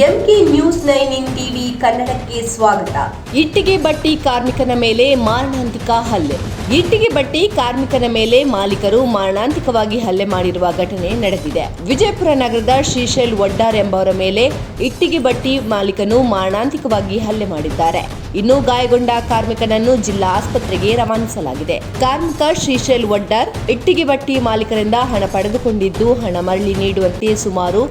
MK news nine in TV ಕನ್ನಡಕ್ಕೆ ಸ್ವಾಗತ. ಇಟ್ಟಿಗೆ ಬಟ್ಟಿ ಕಾರ್ಮಿಕನ ಮೇಲೆ ಮಾರಣಾಂತಿಕ ಹಲ್ಲೆ. ಇಟ್ಟಿಗೆ ಬಟ್ಟಿ ಕಾರ್ಮಿಕನ ಮೇಲೆ ಮಾಲೀಕರು ಮಾರಣಾಂತಿಕವಾಗಿ ಹಲ್ಲೆ ಮಾಡಿರುವ ಘಟನೆ ನಡೆದಿದೆ. ವಿಜಯಪುರ ನಗರದ ಶ್ರೀಶೈಲ್ ವಡ್ಡಾರ್ ಎಂಬವರ ಮೇಲೆ ಇಟ್ಟಿಗೆ ಬಟ್ಟಿ ಮಾಲೀಕನು ಮಾರಣಾಂತಿಕವಾಗಿ ಹಲ್ಲೆ ಮಾಡಿದ್ದಾರೆ. ಇನ್ನು ಗಾಯಗೊಂಡ ಕಾರ್ಮಿಕನನ್ನು ಜಿಲ್ಲಾ ಆಸ್ಪತ್ರೆಗೆ ರವಾನಿಸಲಾಗಿದೆ. ಕಾರ್ಮಿಕ ಶ್ರೀಶೈಲ್ ವಡ್ಡಾರ್ ಇಟ್ಟಿಗೆ ಬಟ್ಟಿ ಮಾಲೀಕರಿಂದ ಹಣ ಪಡೆದುಕೊಂಡಿದ್ದು ಹಣ ಮರಳಿ ನೀಡುವಂತೆ ಸುಮಾರು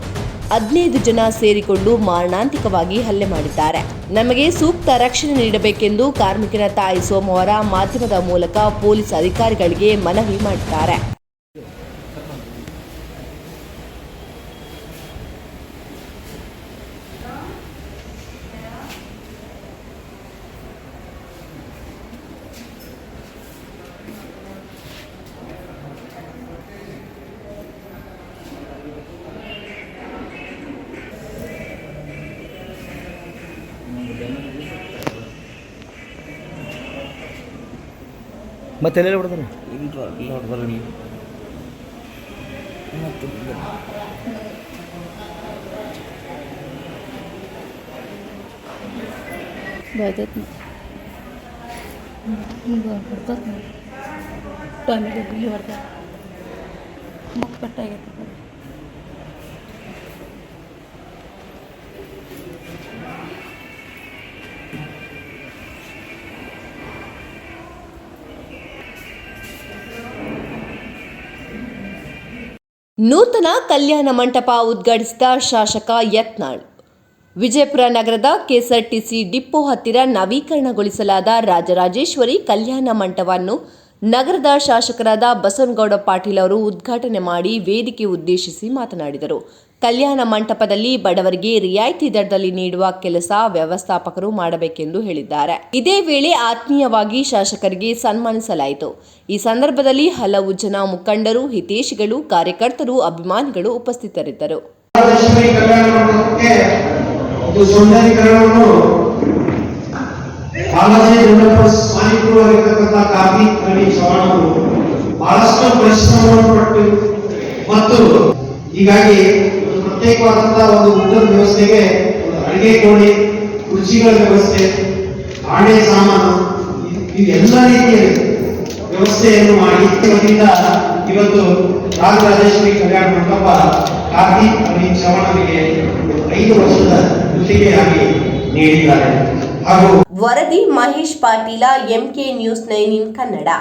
ಹದಿನೈದು ಜನ ಸೇರಿಕೊಂಡು ಮಾರಣಾಂತಿಕವಾಗಿ ಹಲ್ಲೆ ಮಾಡಿದ್ದಾರೆ. ನಮಗೆ ಸೂಕ್ತ ರಕ್ಷಣೆ ನೀಡಬೇಕೆಂದು ಕಾರ್ಮಿಕರ ತಾಯಿ ಸೋಮವಾರ ಮಾಧ್ಯಮದ ಮೂಲಕ ಪೊಲೀಸ್ ಅಧಿಕಾರಿಗಳಿಗೆ ಮನವಿ ಮಾಡಿದ್ದಾರೆ. ಮತ್ತೆ ಎಲ್ಲೆಲ್ಲಿ ಹೊಡೆದ್ರೆ ಇಂಟು ಅಲ್ಲಿ ಹೊಡೆದ್ರಲ್ಲಿ ಮತ್ತು ಬರ್ತೈತಿ ಬರ್ತೈತಿ ಟೊಮೆಟೊ ಬಿಲ್ಲಿ ಹೊಡ್ತಾರೆ ಮತ್ತೆ ಕಟ್ಟಾಗೈತೆ Thank you. ನೂತನ ಕಲ್ಯಾಣ ಮಂಟಪ ಉದ್ಘಾಟಿಸಿದ ಶಾಸಕ ಯತ್ನಾಳ್. ವಿಜಯಪುರ ನಗರದ ಕೆಎಸ್ಆರ್ಟಿಸಿ ಡಿಪೋ ಹತ್ತಿರ ನವೀಕರಣಗೊಳಿಸಲಾದ ರಾಜರಾಜೇಶ್ವರಿ ಕಲ್ಯಾಣ ಮಂಟಪವನ್ನು ನಗರದ ಶಾಸಕರಾದ ಬಸವನಗೌಡ ಪಾಟೀಲ್ ಅವರು ಉದ್ಘಾಟನೆ ಮಾಡಿ ವೇದಿಕೆ ಉದ್ದೇಶಿಸಿ ಮಾತನಾಡಿದರು. ಕಲ್ಯಾಣ ಮಂಟಪದಲ್ಲಿ ಬಡವರಿಗೆ ರಿಯಾಯಿತಿ ದರದಲ್ಲಿ ನೀಡುವ ಕೆಲಸ ವ್ಯವಸ್ಥಾಪಕರು ಮಾಡಬೇಕೆಂದು ಹೇಳಿದ್ದಾರೆ. ಇದೇ ವೇಳೆ ಆತ್ಮೀಯವಾಗಿ ಶಾಸಕರಿಗೆ ಸನ್ಮಾನಿಸಲಾಯಿತು. ಈ ಸಂದರ್ಭದಲ್ಲಿ ಹಲವು ಜನ ಮುಖಂಡರು, ಹಿತೇಶಿಗಳು, ಕಾರ್ಯಕರ್ತರು, ಅಭಿಮಾನಿಗಳು ಉಪಸ್ಥಿತರಿದ್ದರು. ಬಹಳಷ್ಟು ಪರಿಶ್ರಮವನ್ನು ಪಟ್ಟು ಮತ್ತು ಹೀಗಾಗಿ ಪ್ರತ್ಯೇಕವಾದಂತಹ ಒಂದು ಊಟದ ವ್ಯವಸ್ಥೆಗೆ ಅಡಿಗೆ ಕೋಣೆ, ಕುರ್ಚಿಗಳ ವ್ಯವಸ್ಥೆ, ಆಣೆ ಸಾಮಾನು ಇವೆಲ್ಲ ರೀತಿಯ ವ್ಯವಸ್ಥೆಯನ್ನು ಮಾಡಿ ಇವತ್ತಿಂದ ಇವತ್ತು ರಾಜರಾಜೇಶ್ವರಿ ಕಲ್ಯಾಣ ಮಂಟಪ ಕಾರ್ತಿಕ್ ರವಿ ಚವಣರಿಗೆ ಐದು ವರ್ಷದ ಗುತ್ತಿಗೆಯಾಗಿ ನೀಡಿದ್ದಾರೆ. ಹಾಗೂ ವರದಿ Mahesh Patil, MK news nine in Kannada.